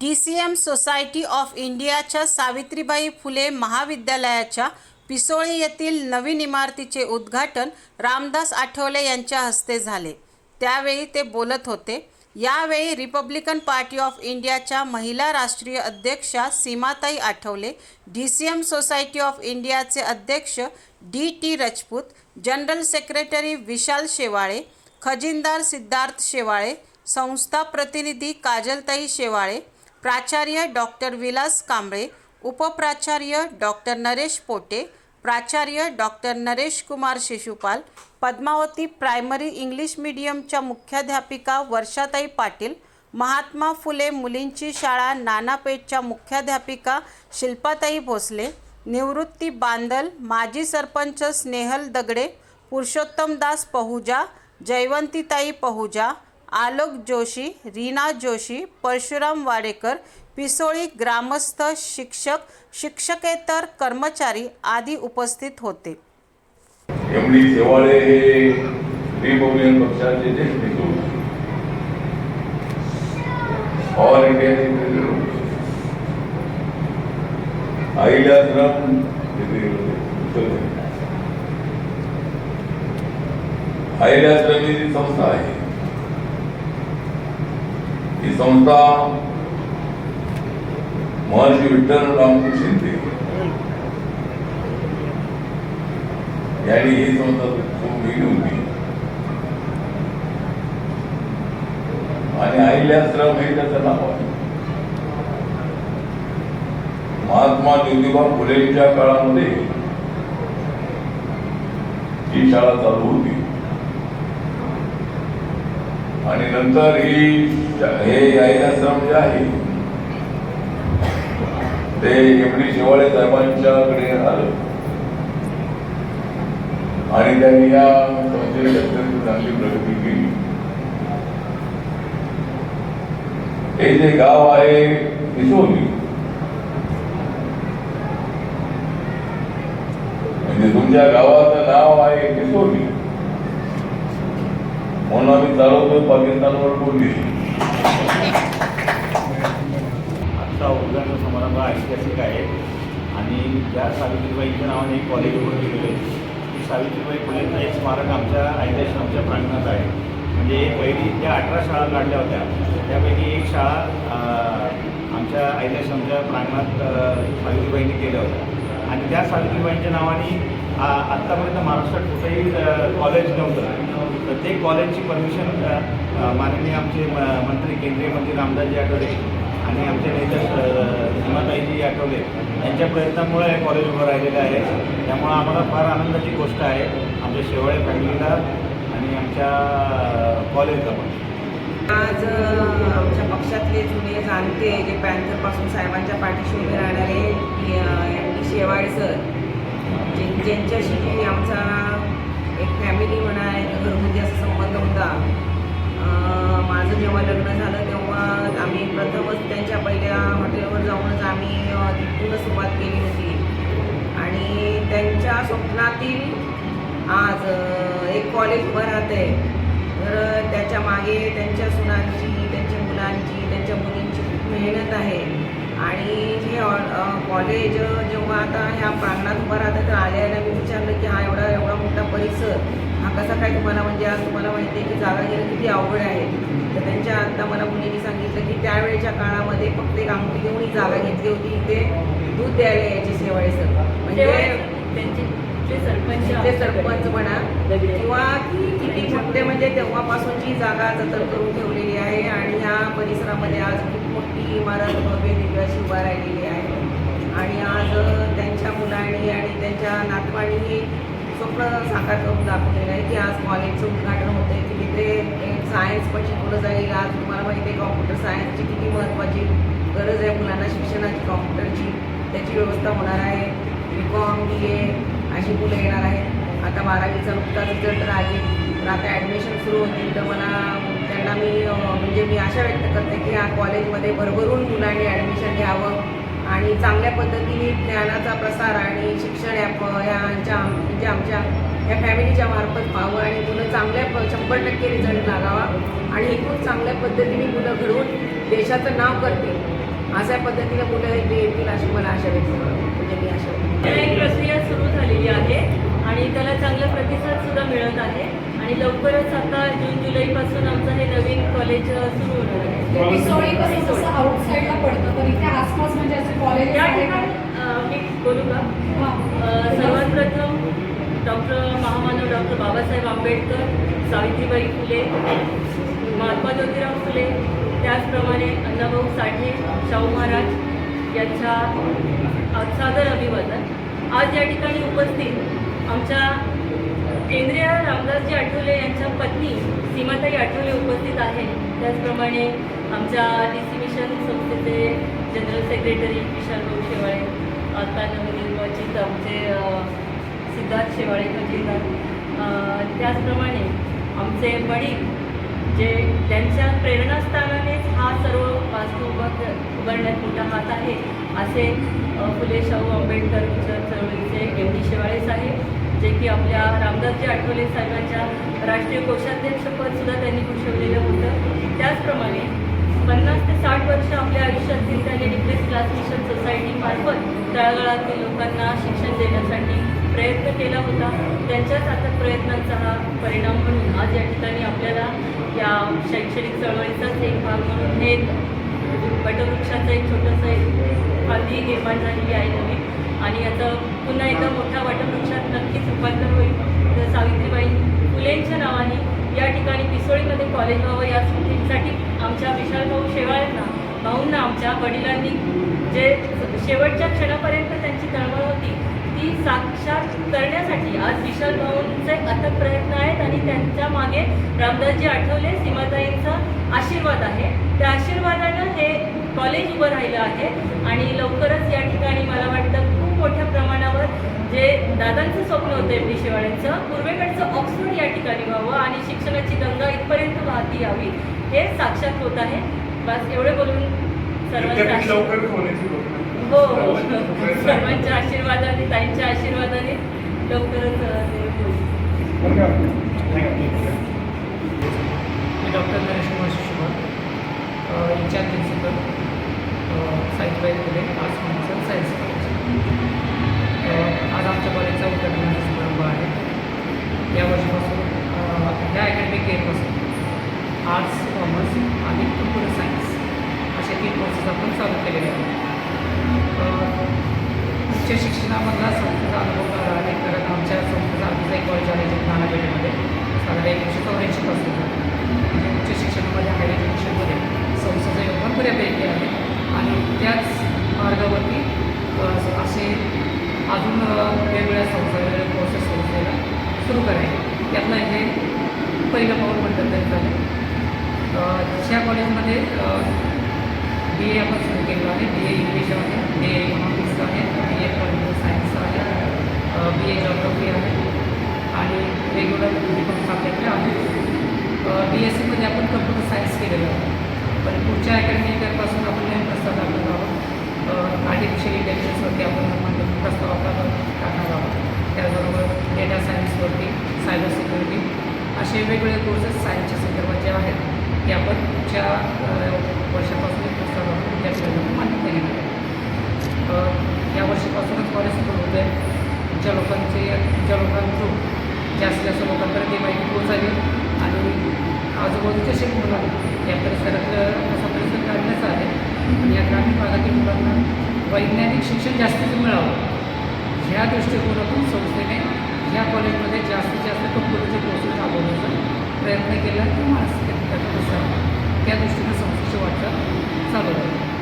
D C M society of इंडियाच्या सावित्रीबाई फुले महाविद्यालयाच्या पिसोळी येथील नवीन इमारतीचे उद्घाटन रामदास आठवले यांच्या हस्ते झाले. त्यावेळी ते बोलत होते यावेळी रिपब्लिकन पार्टी ऑफ इंडियाच्या महिला राष्ट्रीय अध्यक्षा Seematai Athawale D C M society of इंडियाचे अध्यक्ष D T Rajput general secretary Vishal Shewale खजिनदार Siddharth Shewale संस्था प्रतिनिधी काजलताई शेवाळे प्राचार्य डॉक्टर विलास कांबळे उपप्राचार्य डॉक्टर नरेश पोटे प्राचार्य doctor Naresh Kumar Shishupal Padmavati primary English मीडियमच्या मुख्याध्यापिका वर्षाताई पाटील महात्मा फुले मुलींची शाळा नानापेठच्या मुख्याध्यापिका शिल्पाताई भोसले निवृत्ती बांदल माजी सरपंच स्नेहल दगडे पुरुषोत्तमदास पहुजा जयवंतीताई पहुजा आलोक जोशी रीना जोशी परशुराम वाडेकर पिसोळी ग्रामस्थ शिक्षक शिक्षकेतर कर्मचारी आदी उपस्थित होते. शेवाळे हे रिपब्लिकन पक्षाचे ज्येष्ठ नेते ऑल इंडियाचे प्रेसिडेंट होते. अहिल्याश्रम अहिल्याश्रम ही जी संस्था आहे. ही संस्था महर्षी विठ्ठल रामकृष्ण शिंदे. यांनी ही संस्था सुरू केली होती. आणि अहिल्याश्रम हे त्याचं नाव आहे महात्मा ज्योतिबा फुलेंच्या काळामध्ये ही शाळा चालू होती. आणि नंतर ही हे आश्रम जे आहे ते एवढी शिवाळे शिवाळे साहेबांच्याकडे आलं. आणि त्यांनी या संस्थेची अत्यंत चांगली प्रगती केली. हे जे गाव आहे पिसोली म्हणजे तुमच्या गावाचं नाव आहे पिसोली म्हणून आम्ही चालवतोय पाकिस्तानवर बोलली. आजचा उद्घाटन समारंभ ऐतिहासिक आहे. आणि ज्या सावित्रीबाईंच्या नावाने एक कॉलेज उभं केलेलं आहे. ती सावित्रीबाई फुलेंचं एक स्मारक आमच्या आमच्या प्रांगणात आहे. म्हणजे पहिली ज्या अठरा शाळा काढल्या होत्या. त्यापैकी एक शाळा आमच्या आमच्या आमच्या प्रांगणात सावित्रीबाईंनी केल्या होत्या. आणि त्या सावित्रीबाईंच्या नावाने आत्तापर्यंत महाराष्ट्रात कुठेही कॉलेज नव्हतं. तर ते कॉलेजची परमिशन माननीय आमचे म- मंत्री केंद्रीय मंत्री रामदासजी आठवले आणि आमचे नेते सीमाताईजी आठवले. यांच्या प्रयत्नामुळे हे कॉलेज उभं राहिलेलं आहे. त्यामुळं आम्हाला फार आनंदाची गोष्ट आहे. आमच्या शेवाळे फॅमिलीला आणि आमच्या कॉलेजला पण. आज आमच्या पक्षातले जुने जाणते जे पॅन्थरपासून साहेबांच्या पाठीशी उभे राहणारे एम शेवाळे सर जे ज्यांच्याशी आमचा एक फॅमिली म्हणा एक घरगुती म्हणजे असा संबंध होता. माझं जेव्हा लग्न झालं तेव्हा आम्ही प्रथमच त्यांच्या पहिल्या हॉटेलवर जाऊनच आम्ही तिथूनच सुरुवात केली होती. आणि त्यांच्या स्वप्नातील आज एक कॉलेज उभं राहते तर त्याच्यामागे त्यांच्या सुनांची त्यांच्या मुलांची त्यांच्या मुलींची खूप मेहनत आहे. आणि हे कॉलेज जेव्हा आता ह्या प्रांगणात उभं राहतं तर आल्याला मी विचारलं की हा एवढा एवढा मोठा परिसर हा कसा काय तुम्हाला म्हणजे आज तुम्हाला माहिती आहे की जागा घेणं किती अवघड आहे. तर त्यांच्या आत्ता मला मुलींनी सांगितलं की त्यावेळेच्या काळामध्ये फक्त एक अंगठी देऊन ही जागा घेतली होती इथे दूध द्यायला यायचे शेवाळे सर. म्हणजे त्यांचे ते सरपंच ते सरपंच म्हणा किंवा किती मोठे म्हणजे तेव्हापासूनची जागा जतन करून ठेवलेली आहे आणि ह्या परिसरामध्ये आज मोठी इमारत भव्य दिव्याशी उभा राहिलेली आहे. आणि आज त्यांच्या मुलांनी आणि त्यांच्या नातवांनी स्वप्न साकार करून दाखवलेलं आहे की आज कॉलेजचं उद्घाटन होतं की तिथे सायन्स पण शिकवलं जाईल. आज तुम्हाला माहिती आहे कॉम्प्युटर सायन्सची किती महत्त्वाची गरज आहे मुलांना शिक्षणाची कॉम्प्युटरची त्याची व्यवस्था होणार आहे. बी कॉम बी ए अशी मुलं येणार आहेत. आता बारावीचा नुकताच रिझल्ट लागेल तर आता ॲडमिशन सुरू होतील तर मला त्यांना मी म्हणजे मी आशा व्यक्त करते की या कॉलेजमध्ये भरभरून मुलांनी ॲडमिशन घ्यावं आणि चांगल्या पद्धतीने ज्ञानाचा प्रसार आणि शिक्षण या प- यांच्या म्हणजे आमच्या या फॅमिलीच्या मार्फत व्हावं आणि मुलं चांगल्या प- शंभर टक्के रिझल्ट लागावा आणि एकूण चांगल्या पद्धतीने मुलं घडवून देशाचं नाव करतील. अशा पद्धतीने मुलं येतील अशी मला आशा व्यक्त म्हणजे मी आशा एक प्रक्रिया सुरू झालेली आहे. आणि त्याला चांगला प्रतिसाद सुद्धा मिळत आहे. आणि लवकरच आता जून जुलैपासून आमचं हे नवीन कॉलेज सुरू होणार आहे. आउटसाईडला पडतं तर इथे आसपास म्हणजे असे कॉलेज या ठिकाणी मी बोलू का? सर्वात प्रथम डॉक्टर महामानव डॉक्टर बाबासाहेब आंबेडकर सावित्रीबाई फुले महात्मा ज्योतिराव फुले त्याचप्रमाणे अण्णाभाऊ साठे शाहू महाराज यांच्या सादर अभिवादन. आज या ठिकाणी उपस्थित आमच्या केंद्रीय रामदासजी आठवले यांच्या पत्नी सीमाताई आठवले उपस्थित आहे त्याचप्रमाणे आमच्या डी सी मिशन संस्थेचे जनरल सेक्रेटरी विशाल भाऊ शेवाळे आता नवनिर्वाचित आमचे सिद्धार्थ शेवाळे तहसीलदार त्याचप्रमाणे आमचे वडील जे त्यांच्या प्रेरणास्थानानेच हा सर्व वास्तू उभा उभारण्यात मोठा हात आहे असे फुले शाहू आंबेडकर विचार चळवळीचे एम डी शेवाळे साहेब जे की आपल्या रामदासजी आठवले साहेबांच्या राष्ट्रीय कोषाध्यक्षपद सुद्धा त्यांनी भूषवलेलं होतं. त्याचप्रमाणे पन्नास ते साठ वर्ष आपल्या आयुष्यातील त्यांनी डिप्रेस क्लास मिशन सोसायटीमार्फत तळागाळातील लोकांना शिक्षण देण्यासाठी प्रयत्न केला होता. त्यांच्याच आता प्रयत्नांचा हा परिणाम म्हणून आज या ठिकाणी आपल्याला या शैक्षणिक चळवळीचाच एक भाग म्हणून हे वटवृक्षाचं एक छोटंसं एक फांदी निर्माण झालेली आहे नवीन. आणि याचं पुन्हा एका मोठ्या वटवृक्षात नक्कीच रूपांतर होईल. तर सावित्रीबाई फुलेंच्या नावाने या ठिकाणी पिसोळीमध्ये कॉलेज व्हावं या स्मृतींसाठी आमच्या विशाल भाऊ शेवाळ्यांना भाऊंना आमच्या वडिलांनी जे शेवटच्या क्षणापर्यंत त्यांची तळमळ होती ती साक्षात करण्यासाठी आज विशाल भाऊंचे अथक प्रयत्न आहेत आणि त्यांच्या मागे रामदासजी आठवले सीमाताईंचा आशीर्वाद आहे. त्या आशीर्वादानं हे कॉलेज उभं राहिलं आहे आणि लवकरच या ठिकाणी मला वाटतं मोठ्या प्रमाणावर जे दादांचं स्वप्न होतं एम डी शेवाळ्यांचं पूर्वेकडचं ऑक्सफोर्ड या ठिकाणी व्हावं आणि शिक्षणाची गंगा इथपर्यंत वाहती यावी हे साक्षात होत आहे. बस एवढे बोलून सर्वांचं आशीर्वाद हो हो सर्वांच्या आशीर्वादाने. ताईंच्या आशीर्वादाने लवकरच मी doctor Naresh Kumar Shishumar in charge principal Saibai Phule मधला संस्थेचा अनुभव मला आहे कारण आमच्या संस्थेचा आमचा एक कॉलेज आहे जे नानापेठेमध्ये साधारण एकोणीसशे चौऱ्याऐंशीपासून म्हणजे उच्च शिक्षणामध्ये हायर एज्युकेशनमध्ये संस्थेचं योगदान बऱ्यापैकी आहे. आणि त्याच मार्गावरती असे अजून वेगवेगळ्या संस्था वेगवेगळ्या कोर्सेस संस्थेला सुरू करायचे. त्यातलं हे पहिलं पाऊल म्हणतात तरी चालेल कॉलेजमध्ये बी ए आपण सुरू केलं आहे. बी ए इंग्लिश आहे. बी ए इकॉनॉमिक्स आहे. बी ए पॉलिटिकल सायन्स आहे. बी ए जॉग्रफी आहे. आणि रेग्युलर पण आपल्याकडे आहे बी एस सीमध्ये आपण कम्प्युटर सायन्स केलेलं आहे. पण पुढच्या अकॅडमिक आपण नवीन प्रस्ताव टाकणार आहोत. आर्टिफिशियल इंटेलिजन्सवरती आपण म्हणजे प्रस्ताव आपला टाकणार आहोत. त्याचबरोबर डेटा सायन्सवरती सायबर सिक्युरिटी असे वेगवेगळे कोर्सेस सायन्सच्या संदर्भात जे आहेत ते आपण पुढच्या वर्षापासून प्रस्ताव आपण विद्यार्थ्यांना मान्यता घेणार आहे. या वर्षीपासूनच कॉलेज होत होते. ज्या लोकांचे ज्या लोकांचं जास्तीत जास्त लोकांपर्यंत ही माहिती पोहोचावी आणि आजूबाजूच्या असे मुलांना या परिसरातलं असा परिसर काढण्याचा आहे. आणि या ग्रामीण भागातील मुलांना वैज्ञानिक शिक्षण जास्तीत मिळावं. ह्या दृष्टिकोनातून संस्थेने ह्या कॉलेजमध्ये जास्तीत जास्त कंप्युटरचे कोर्सेस राबवण्याचा प्रयत्न केला किंवा त्या दृष्टीनं संस्थेचं वाटचाल चालू आहे